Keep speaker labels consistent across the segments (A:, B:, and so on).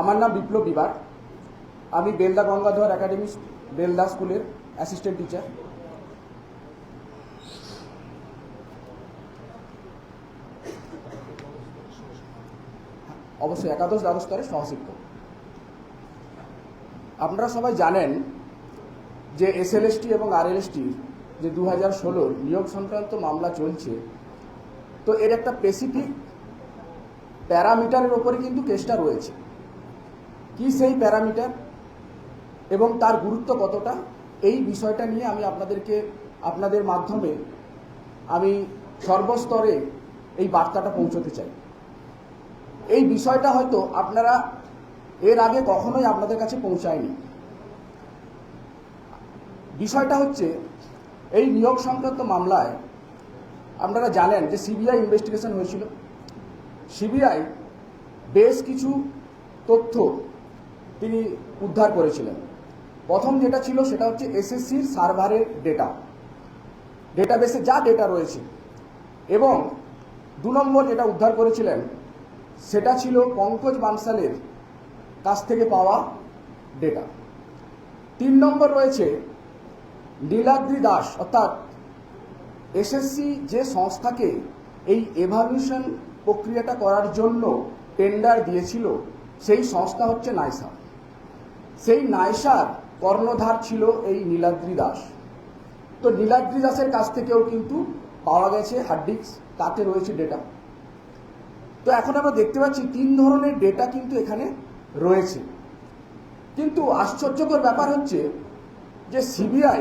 A: আমার নাম বিপ্লব বিবার আমি বেলদা গঙ্গাধর একাডেমি বেলদা স্কুলের অ্যাসিস্ট্যান্ট টিচার অবশ্যই একাদশ দ্বাদশ স্তরের সহশিক্ষক। আপনারা সবাই জানেন যে এসএলএসটি এবং আর আরএলএসটি যে দু হাজার ষোলোর নিয়োগ সংক্রান্ত মামলা চলছে, তো এর একটা স্পেসিফিক প্যারামিটারের ওপরে কিন্তু কেসটা রয়েছে। কি সেই প্যারামিটার এবং তার গুরুত্ব কতটা? এই বিষয়টা নিয়ে আমি আপনাদেরকে, আপনাদের মাধ্যমে আমি সর্বস্তরে এই বার্তাটা পৌঁছতে চাই। এই বিষয়টা হয়তো আপনারা এর আগে কখনোই আপনাদের কাছে পৌঁছায়নি। বিষয়টা হচ্ছে, এই নিয়োগ সংক্রান্ত মামলায় আপনারা জানেন যে সিবিআই ইনভেস্টিগেশন হয়েছিল। সিবিআই বেশ কিছু তথ্য তিনি উদ্ধার করেছিলেন। প্রথম যেটা ছিল সেটা হচ্ছে এসএসসির সার্ভারের ডেটা ডেটাবেসে যা ডেটা রয়েছে। এবং দু নম্বর যেটা উদ্ধার করেছিলেন, সেটা ছিল পঙ্কজ বানসালের কাছ থেকে পাওয়া ডেটা তিন নম্বর রয়েছে নীলাদ্রি দাস, অর্থাৎ এসএসসি যে সংস্থাকে এই এভালুয়েশন প্রক্রিয়াটা করার জন্য টেন্ডার দিয়েছিল, সেই সংস্থা হচ্ছে নাইসা। সেই নাইসার কর্ণধার ছিল এই নীলাদ্রি দাস। তো নীলাদ্রি দাসের কাছ থেকেও কিন্তু পাওয়া গেছে হার্ডডিস্ক তাতে রয়েছে ডেটা তো এখন আমরা দেখতে পাচ্ছি তিন ধরনের ডেটা কিন্তু এখানে রয়েছে। কিন্তু আশ্চর্যকর ব্যাপার হচ্ছে যে সিবিআই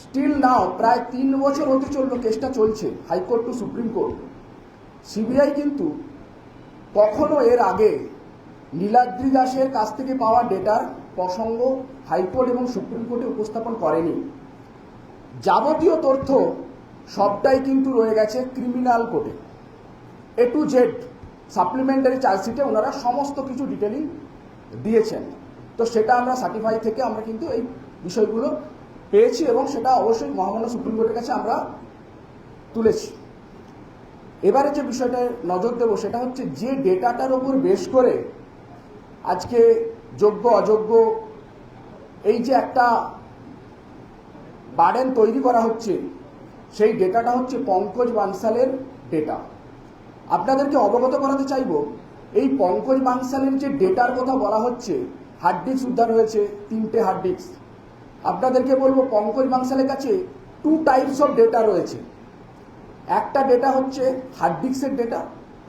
A: স্টিল নাও প্রায় তিন বছর হতে চলল কেসটা চলছে high court to supreme court. CBI কিন্তু কখনো এর আগে নীলাদ্রি দাসের কাছ থেকে পাওয়া ডেটার প্রসঙ্গ হাইকোর্ট এবং সুপ্রিম কোর্টে উপস্থাপন করেনি। যাবতীয় তথ্য সবটাই কিন্তু রয়ে গেছে ক্রিমিনাল কোর্টে এ। টু জেড সাপ্লিমেন্টারি চার্জশিটে ওনারা সমস্ত কিছু ডিটেলিং দিয়েছেন। তো সেটা আমরা সার্টিফাই থেকে আমরা কিন্তু এই বিষয়গুলো পেয়েছি এবং সেটা অবশ্যই মহামান্য সুপ্রিম কোর্টের কাছে আমরা তুলেছি। এবারে যে বিষয়টায় নজর দেবো সেটা হচ্ছে যে ডেটাটার ওপর বেশ করে আজকে যোগ্য, অযোগ্য, এই যে একটা বার্ডেন তৈরি করা হচ্ছে, সেই ডেটাটা হচ্ছে পঙ্কজ বানসালের ডেটা। আপনাদেরকে অবগত করাতে চাইব, এই পঙ্কজ বানসালের যে ডেটার কথা বলা হচ্ছে, হার্ড ডিস্ক উদ্ধার হয়েছে, তিনটে হার্ড ডিস্ক। আপনাদেরকে বলব, পঙ্কজ বানসালের কাছে টু টাইপস অফ ডেটা রয়েছে। একটা ডেটা হচ্ছে হার্ড ডিস্কের ডেটা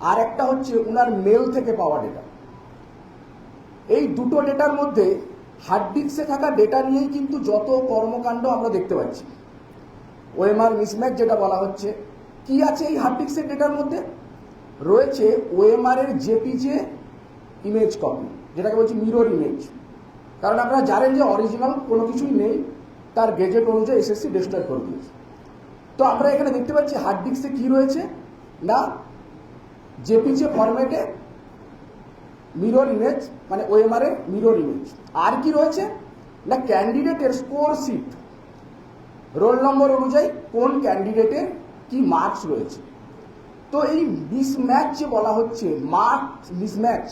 A: আর একটা হচ্ছে ওনার মেল থেকে পাওয়া ডেটা এই দুটো ডেটার মধ্যে হার্ড ডিস্কে থাকা ডেটা নিয়েই কিন্তু যত কর্মকাণ্ড আমরা দেখতে পাচ্ছি। ওএমআর মিসম্যাচ যেটা বলা হচ্ছে। কি আছে এই হার্ড ডিস্কের ডেটার মধ্যে? রয়েছে ওএমআর এর জেপিজে ইমেজ কপি যেটাকে বলছি মিরর ইমেজ কারণ আপনারা জানেন যে অরিজিনাল কোনো কিছুই নেই, তার গেজেট অনুযায়ী এসএসসি ডিস্ট্রয় করে দিয়েছে। তো আমরা এখানে দেখতে পাচ্ছি হার্ড ডিস্কে কি রয়েছে? না জেপিজে ফরম্যাটে মিরর ইমেজ মানে ওএমআর এর মিরর ইমেজ আর কি রয়েছে? না ক্যান্ডিডেটের স্কোর সিট রোল নম্বর অনুযায়ী কোন ক্যান্ডিডেটের কি মার্কস রয়েছে? তো এই মিসম্যাচ যে বলা হচ্ছে মার্ক মিসম্যাচ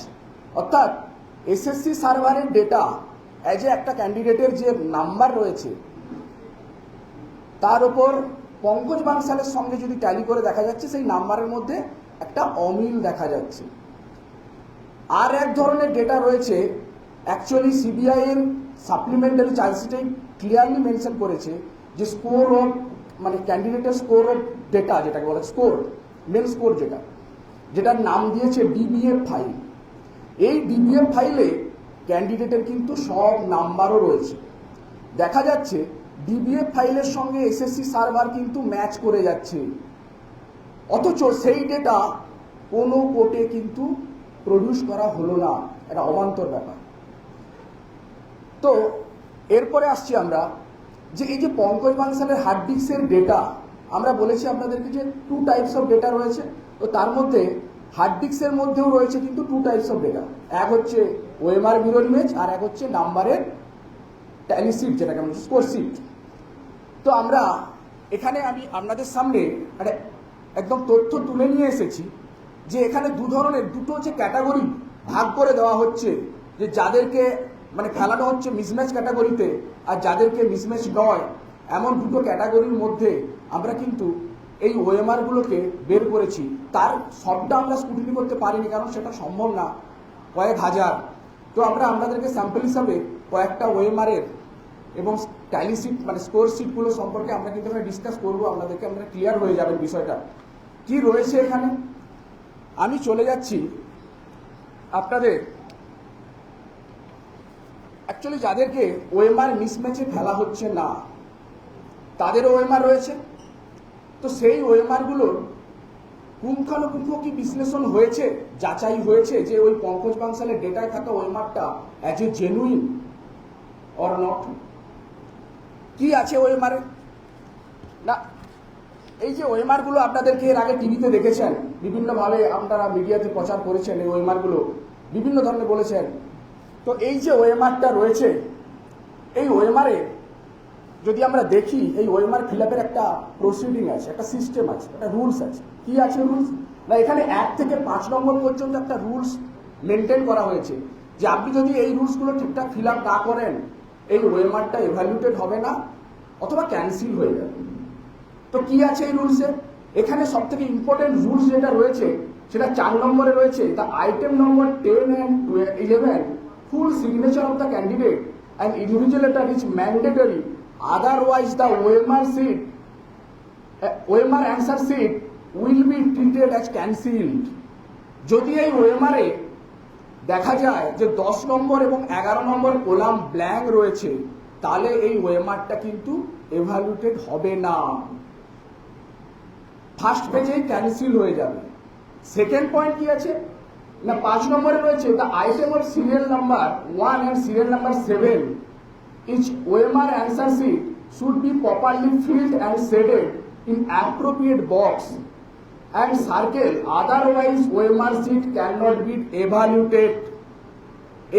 A: অর্থাৎ এসএসসি সার্ভারের ডেটা অ্যাজ এ একটা ক্যান্ডিডেটের যে নাম্বার রয়েছে, তার উপর পঙ্কজ বাংশালের সঙ্গে যদি ট্যালি করে দেখা যাচ্ছে, সেই নাম্বারের মধ্যে একটা অমিল দেখা যাচ্ছে। আর এক ধরনের ডেটা রয়েছে অ্যাকচুয়ালি সিবিআই এর সাপ্লিমেন্টারি চার্জশিটে ক্লিয়ারলি মেনশন করেছে যে স্কোর অফ মানে ক্যান্ডিডেটের স্কোর অফ ডেটা যেটাকে বলে স্কোর মেন স্কোর যেটা, যেটার নাম দিয়েছে ডিবিএফ ফাইল এই ডিবিএফ ফাইলে ক্যান্ডিডেটের কিন্তু সব নাম্বারও রয়েছে। দেখা যাচ্ছে ডিবিএফ ফাইলের সঙ্গে এসএসসি সার্ভার কিন্তু ম্যাচ করে যাচ্ছে। অথচ সেই ডেটা কোনো কোর্টে কিন্তু প্রডিউস করা হলো না, এটা অবান্তর ব্যাপার। তো, এরপরে আসছি আমরা যে এই যে পঙ্কজ বানসালের হার্ড ডিস্কের ডেটা আমরা বলেছি আপনাদেরকে যে টু টাইপস অফ ডেটা রয়েছে, তো তার মধ্যে হার্ড ডিস্কের মধ্যেও রয়েছে কিন্তু টু টাইপস অফ ডেটা এক হচ্ছে ওএমআর মিরর ইমেজ আর এক হচ্ছে নাম্বারের ট্যালি সিট যেটাকে আমরা স্কোর সিট তো আমরা এখানে আমি আপনাদের সামনে একটা একদম তথ্য তুলে নিয়ে এসেছি। যে এখানে দু ধরনের, দুটো যে ক্যাটাগরি ভাগ করে দেওয়া হচ্ছে, যে যাদেরকে মানে খেলানো হচ্ছে মিসম্যাচ ক্যাটাগরিতে আর যাদেরকে মিসম্যাচ নয়, এমন দুটো ক্যাটাগরির মধ্যে আমরা কিন্তু এই ওএমআরগুলোকে বের করেছি। তার সবটা আমরা স্কুটিনি করতে পারিনি, কারণ সেটা সম্ভব না, কয়েক হাজার। তো আমরা আপনাদেরকে স্যাম্পল হিসাবে কয়েকটা ওএমআরের এবং ট্যালি সিট মানে স্কোর সিটগুলো সম্পর্কে আমরা কিন্তু ডিসকাস করব। আপনাদেরকে আমরা ক্লিয়ার হয়ে যাবেন বিষয়টা। কি রয়েছে এখানে? আমি চলে যাচ্ছি আপনাদের। অ্যাকচুয়ালি যাদেরকে ওএমআর মিসম্যাচে ফেলা হচ্ছে না, তাদের ওএমআর রয়েছে। তো সেই ওএমআরগুলোর পুঙ্খানুপুঙ্খ কি বিশ্লেষণ হয়েছে, যাচাই হয়েছে যে ওই পঙ্কজ বাংশালের ডেটায় থাকা ওএমআরটা as a genuine or not কি আছে ওএমআরে না এই যে ওএমআরগুলো আপনাদেরকে এর আগে টিভিতে দেখেছেন বিভিন্ন বিভিন্নভাবে আপনারা মিডিয়াতে প্রচার করেছেন এই ওএমআরগুলো বিভিন্ন ধরনের বলেছেন। তো এই যে ওয়েমারটা রয়েছে, এই ওয়েমারে যদি আমরা দেখি, এই ওএমআর ফিলাপের একটা প্রসিডিং আছে, একটা সিস্টেম আছে, একটা রুলস আছে। কি আছে রুলস না, এখানে এক থেকে পাঁচ নম্বর পর্যন্ত একটা রুলস মেনটেন করা হয়েছে। যে আপনি যদি এই রুলসগুলো ঠিকঠাক ফিল আপ না করেন, এই ওয়েমারটা এভালুয়েটেড হবে না, অথবা ক্যান্সেল হয়ে যাবে। তো কি আছে এই রুলসে এখানে সব থেকে ইম্পর্টেন্ট রুলস যেটা রয়েছে, সেটা চার নম্বরে রয়েছে the item number ten and eleven full signature of the candidate and individual is mandatory otherwise the OMR sheet OMR answer sheet will be treated as cancelled যদি এই ওয়েমারে দেখা যায় যে দশ নম্বর এবং এগারো নম্বর কোলাম ব্ল্যাঙ্ক রয়েছে, তাহলে এই ওয়েমারটা কিন্তু এভালুটেড হবে না। ফার্স্ট পেজেই ক্যান্সেল হয়ে যাবে। সেকেন্ড পয়েন্ট কি আছে? না, পাঁচ নম্বরে রয়েছে the item of serial number one and serial number seven each OMR answer sheet should be properly filled and shaded in appropriate box and circle otherwise OMR sheet can not be evaluated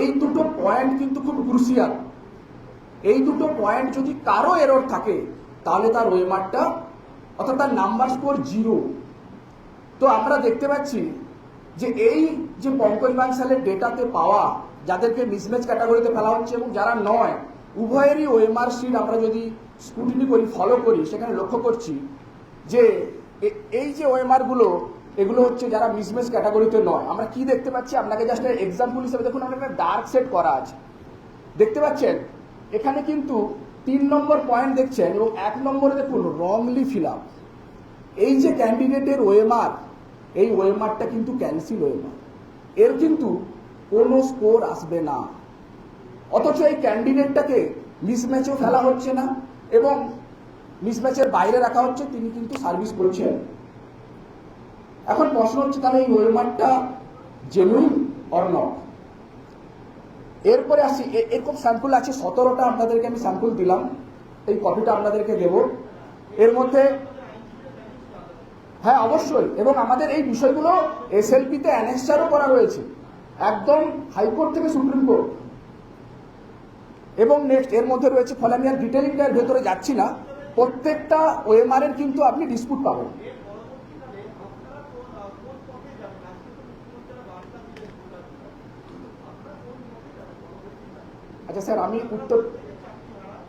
A: এই দুটো point কিন্তু খুব crucial এই দুটো point যদি কারও error থাকে, তাহলে তার ওয়েমারটা অর্থাৎ তার নাম্বার স্কোর জিরো তো আমরা দেখতে পাচ্ছি যে এই যে পঙ্কজ বাংশালের ডেটাতে পাওয়া, যাদেরকে মিসম্যাচ ক্যাটাগরিতে ফেলা হচ্ছে এবং যারা নয়, উভয়েরই ওএমআর শিট আমরা যদি স্কুটিনি করি ফলো করি, সেখানে লক্ষ্য করছি যে এই যে ওএমআরগুলো, এগুলো হচ্ছে যারা মিসম্যাচ ক্যাটাগরিতে নয়। আমরা কি দেখতে পাচ্ছি? আপনাকে জাস্ট এক্সাম্পল হিসেবে দেখুন আমরা ডার্ক সেট করা আছে। দেখতে পাচ্ছেন? এখানে কিন্তু তিন নম্বর পয়েন্ট দেখছেন এবং এক নম্বরে দেখুন রংলি ফিল আপ এই যে ক্যান্ডিডেটের ওয়েমার, এই ওয়েমারটা কিন্তু ক্যান্সেল ওয়েমার। এর কিন্তু কোনো স্কোর আসবে না। অথচ এই ক্যান্ডিডেটটাকে মিসম্যাচেও ফেলা হচ্ছে না এবং মিসম্যাচের বাইরে রাখা হচ্ছে, তিনি কিন্তু সার্ভিস করছেন। এখন প্রশ্ন হচ্ছে তাহলে এই ওয়েমারটা জেনুইন অর নট এরপরে আসি এরকম স্যাম্পল আছে, সতেরোটা আপনাদেরকে আমি স্যাম্পল দিলাম। এই কপিটা আপনাদেরকে দেব। এর মধ্যে হ্যাঁ অবশ্যই। এবং আমাদের এই বিষয়গুলো এসএলপিতে অ্যানেক্সারও করা রয়েছে একদম হাইকোর্ট থেকে সুপ্রিম কোর্ট। এবং নেক্সট এর মধ্যে রয়েছে ফলে আমি আর ডিটেলিংটার ভেতরে যাচ্ছি না। প্রত্যেকটা ওএমআর এর কিন্তু আপনি ডিসপুট পাবেন। আচ্ছা স্যার, আমি উত্তর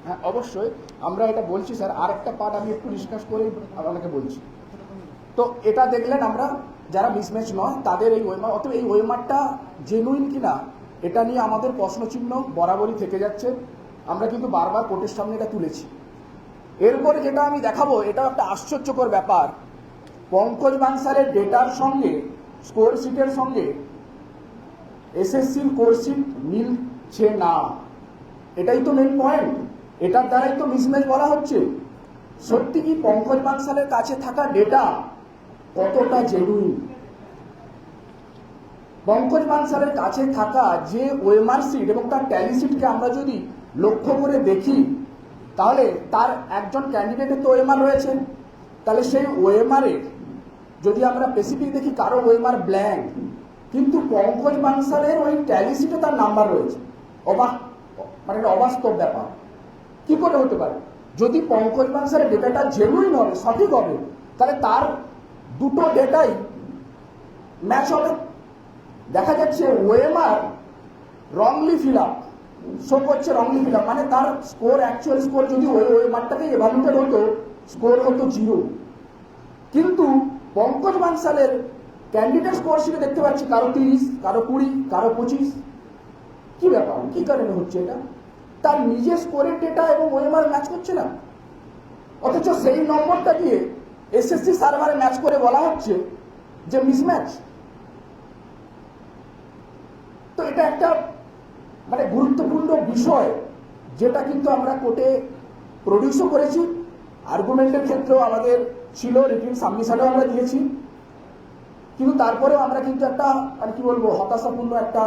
A: হ্যাঁ অবশ্যই। আমরা এটা বলছি, স্যার। আর একটা পার্ট আমি একটু ডিসকাস করে, আপনাকে বলছি। তো এটা দেখলেন আমরা যারা মিসম্যাচ নয় তাদের এই ওয়েমার অতএব এই ওয়েমারটা জেনুইন কিনা, এটা নিয়ে আমাদের প্রশ্নচিহ্ন বরাবরই থেকে যাচ্ছে। আমরা কিন্তু বারবার কোর্টের সামনে এটা তুলেছি। এরপরে যেটা আমি দেখাবো, এটাও একটা আশ্চর্যকর ব্যাপার। পঙ্কজ বাংসারের ডেটার সঙ্গে স্কোর শিটের সঙ্গে এসএসসির কোর্সিট মিলছে না। এটাই তো মেন পয়েন্ট এটার দ্বারাই তো মিসম্যাচ বলা হচ্ছে। সত্যি কি পঙ্কজ বাংশালের কাছে থাকা ডেটা কতটা জেনুইন পঙ্কজ বাংশালের কাছে থাকা যে ওয়েমার সিট এবং তার ট্যালি সিটকে আমরা যদি লক্ষ্য করে দেখি, তাহলে তার একজন ক্যান্ডিডেটের তো ওয়েমার রয়েছে। তাহলে সেই ওয়েমারের যদি আমরা স্পেসিফিক দেখি কারও ওয়েমার ব্ল্যাঙ্ক কিন্তু পঙ্কজ বাংশালের ওই ট্যালি সিটে তার নাম্বার রয়েছে। অবাক। মানে একটা অবাস্তব ব্যাপার। কি করে হতে পারে? যদি পঙ্কজ বাংশালের ডেটাটা জেনুইন হবে, সঠিক হবে, তাহলে তার দুটো ডেটাই ম্যাচ হবে। দেখা যাচ্ছে OMR wrongly fill up show করছে রংলি ফিল আপ মানে তার স্কোর অ্যাকচুয়াল স্কোর যদি ওই ওএমআরটাকে এভালুয়েটেড হতো স্কোর হতো জিরো কিন্তু পঙ্কজ বানসালের ক্যান্ডিডেট স্কোর শিটে দেখতে পাচ্ছি, কারও তিরিশ, কারও কুড়ি, কারও পঁচিশ। কি ব্যাপার? কি কারণে হচ্ছে এটা? তার নিজের স্কোরের ডেটা এবং ওএমআর ম্যাচ করছে না? অথচ সেই নম্বরটা দিয়ে এসএসসি সার্ভারে ম্যাচ করে বলা হচ্ছে যে মিসম্যাচ তো এটা একটা মানে গুরুত্বপূর্ণ বিষয় যেটা কিন্তু আমরা কোর্টে প্রডিউসও করেছি। আর্গুমেন্টের ক্ষেত্রেও আমাদের ছিল রিটিন সাবমিশনেও আমরা দিয়েছি। কিন্তু তারপরেও আমরা কিন্তু একটা মানে কি বলব, হতাশাপূর্ণ একটা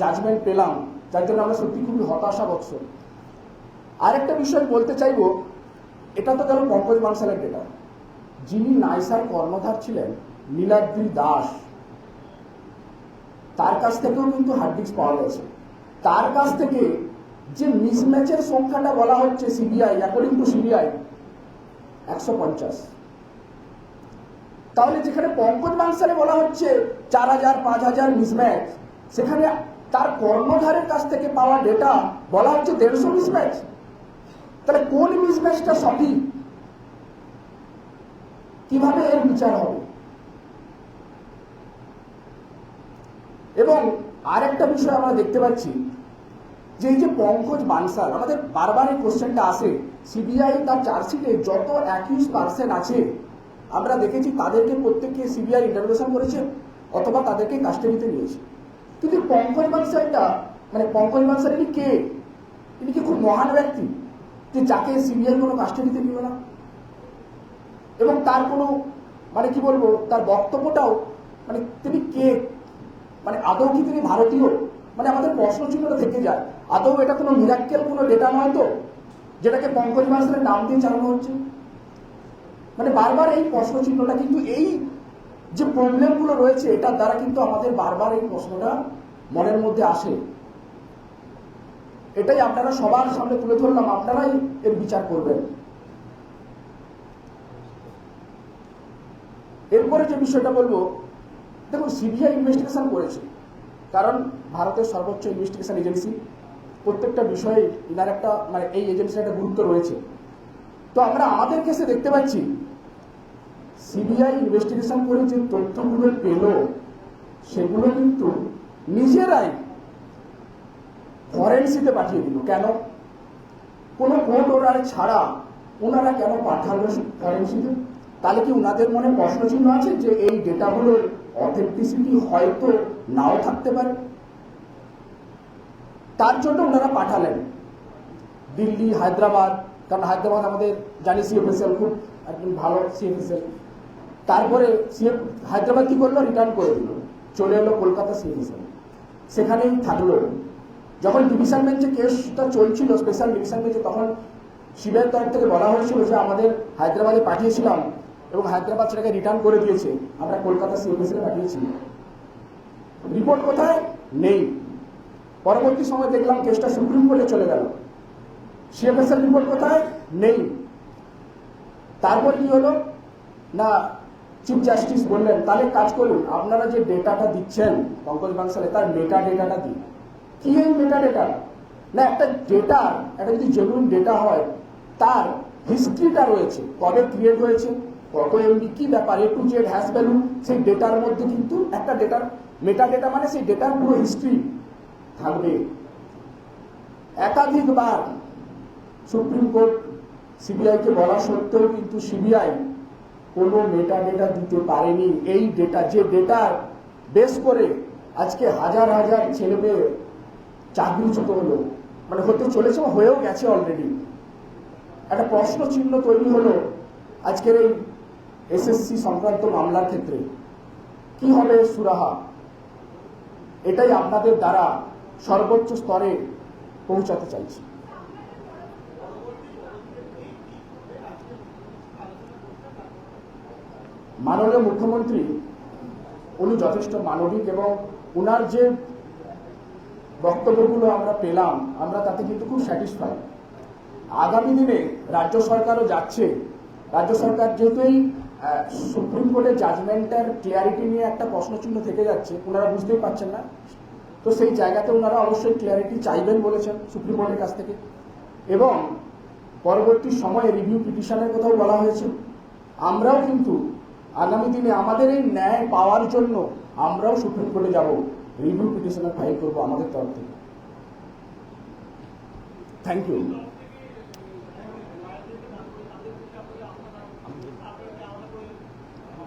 A: জাজমেন্ট পেলাম। যার জন্য আমরা সত্যি খুবই হতাশাবৎস। আরেকটা বিষয় বলতে চাইব, এটা তো গেল পঙ্কজ বানসালের ডেটা যিনি নাইসার কর্ণধার ছিলেন, নীলাদ্রি দাস। তার কাছ থেকেও কিন্তু হার্ড ডিস্ক পাওয়া গেছে। তার কাছ থেকে যে মিসম্যাচের সংখ্যাটা বলা হচ্ছে সিবিআই অ্যাকর্ডিং টু সিবিআই একশো পঞ্চাশ। তাহলে যেখানে পঙ্কজ বাংসালে বলা হচ্ছে চার হাজার, পাঁচ হাজার মিসম্যাচ সেখানে তার কর্ণধারের কাছ থেকে পাওয়া ডেটা বলা হচ্ছে দেড়শো মিসম্যাচ তাহলে কোন মিসম্যাচটা সঠিক? কীভাবে এর বিচার হবে? এবং আরেকটা বিষয় আমরা দেখতে পাচ্ছি, যে এই যে পঙ্কজ বানসাল, আমাদের বারবার এই কোশ্চেনটা আসে সিবিআই তার চার্জশিটে যত অ্যাকিউজ পার্সেন আছে, আমরা দেখেছি তাদেরকে প্রত্যেককে সিবিআই ইন্টারভেশন করেছে, অথবা তাদেরকে কাস্টাডিতে নিয়েছে। কিন্তু পঙ্কজ বানসালটা মানে পঙ্কজ বানসাল ইনি কে? ইনি কি খুব মহান ব্যক্তি? যে যাকে সিবিআই কোনো কাস্টাডিতে নিল না? এবং তার কোনো মানে কি বলব, তার বক্তব্যটাও মানে তিনি কে? মানে আদৌ কি তিনি ভারতীয়? মানে আমাদের প্রশ্ন চিহ্নটা থেকে যায়। আদৌ এটা কোনো মিরাক্কেল কোনো ডেটা নয় তো? যেটাকে পঙ্কজ বাসের নাম দিয়ে চালানো হচ্ছে। মানে বারবার এই প্রশ্ন চিহ্নটা কিন্তু এই যে প্রবলেমগুলো রয়েছে, এটার দ্বারা কিন্তু আমাদের বারবার এই প্রশ্নটা মনের মধ্যে আসে। এটাই আপনারা সবার সামনে তুলে ধরলাম, আপনারাই এর বিচার করবেন। এরপরে যে বিষয়টা বলব, দেখুন, সিবিআই ইনভেস্টিগেশন করেছে। কারণ ভারতের সর্বোচ্চ ইনভেস্টিগেশন এজেন্সি প্রত্যেকটা বিষয়ে ইনার একটা মানে এই এজেন্সির একটা গুরুত্ব রয়েছে। তো আমরা আমাদের কেসে দেখতে পাচ্ছি সিবিআই ইনভেস্টিগেশন করে যে তথ্যগুলো পেল, সেগুলো কিন্তু নিজেরাই ফরেন্সিতে পাঠিয়ে দিল। কেন? কোনো কোর্ট অর্ডার ছাড়া ওনারা কেন পাঠালো ফরেন্সিতে তাহলে কি ওনাদের মনে প্রশ্ন চিহ্ন আছে যে এই ডেটাগুলোর অথেন্টিসিটি হয়তো নাও থাকতে পারে? তার জন্য ওনারা পাঠালেন। দিল্লি, হায়দ্রাবাদ, কারণ হায়দ্রাবাদ আমাদের জানি সিএফএসএল খুব একদম ভালো সিএফএসএল তারপরে সিএফ হায়দ্রাবাদ কি করল? রিটার্ন করে দিল। চলে এলো কলকাতা সিএফএসএল সেখানেই থাকল। যখন ডিভিশন বেঞ্চে কেসটা চলছিল স্পেশাল ডিভিশন বেঞ্চে তখন শিবের তরফ থেকে বলা হয়েছিল যে, আমাদের হায়দ্রাবাদে পাঠিয়েছিলাম এবং হায়দ্রাবাদ সেটাকে রিটার্ন করে দিয়েছে। আমরা কলকাতা সিএমএসে পাঠিয়েছি। রিপোর্ট কোথায়? নেই। পরবর্তী সময় দেখলাম কেসটা সুপ্রিম কোর্টে চলে গেল। সিএমএসের রিপোর্ট কোথায়? নেই। তারপর কি হলো? না চিফ জাস্টিস বললেন, তাহলে কাজ করুন, আপনারা যে ডেটাটা দিচ্ছেন পঙ্কজ বাংসালে তার মেটা ডেটাটা দিন। কি এই মেটা ডেটা না, একটা ডেটা একটা যদি জেনুইন ডেটা হয়, তার হিস্ট্রিটা রয়েছে, কবে ক্রিয়েট হয়েছে, কত এমবি কি ব্যাপার A to Z hash value সেই ডেটার মধ্যে কিন্তু একটা ডেটার মেটা ডেটা মানে সেই ডেটার পুরো হিস্ট্রি থাকবে। একাধিকবার সুপ্রিম কোর্ট সিবিআইকে বলা সত্ত্বেও কিন্তু সিবিআই কোনো মেটা ডেটা দিতে পারেনি। এই ডেটা যে ডেটা বেস করে আজকে হাজার হাজার ছেলে মেয়ে চাকরিচ্যুত হলো। মানে হতে চলেছে হয়েও গেছে অলরেডি একটা প্রশ্ন চিহ্ন তৈরি হলো আজকের এই এসএসসি সংক্রান্ত মামলার ক্ষেত্রে। কি হবে সুরাহা? এটাই আপনাদের দ্বারা সর্বোচ্চ স্তরে পৌঁছাতে চাইছি। মাননীয় মুখ্যমন্ত্রী, উনি যথেষ্ট মানবিক এবং ওনার যে বক্তব্যগুলো আমরা পেলাম, আমরা তাতে কিন্তু খুব স্যাটিসফাই। আগামী দিনে রাজ্য সরকারও যাচ্ছে। রাজ্য সরকার যেহেতু এই সুপ্রিম কোর্টের জাজমেন্টের ক্লিয়ারিটি নিয়ে একটা প্রশ্নচিহ্ন থেকে যাচ্ছে ওনারা বুঝতেই পারছেন না। তো সেই জায়গাতে ওনারা অবশ্যই ক্লিয়ারিটি চাইবেন বলেছেন সুপ্রিম কোর্টের কাছ থেকে। এবং পরবর্তী সময়ে রিভিউ পিটিশনের কথাও বলা হয়েছে। আমরাও কিন্তু আগামী দিনে আমাদের এই ন্যায় পাওয়ার জন্য আমরাও সুপ্রিম কোর্টে যাব। রিভিউ পিটিশনের ফাইল করব আমাদের তরফ থেকে। Thank you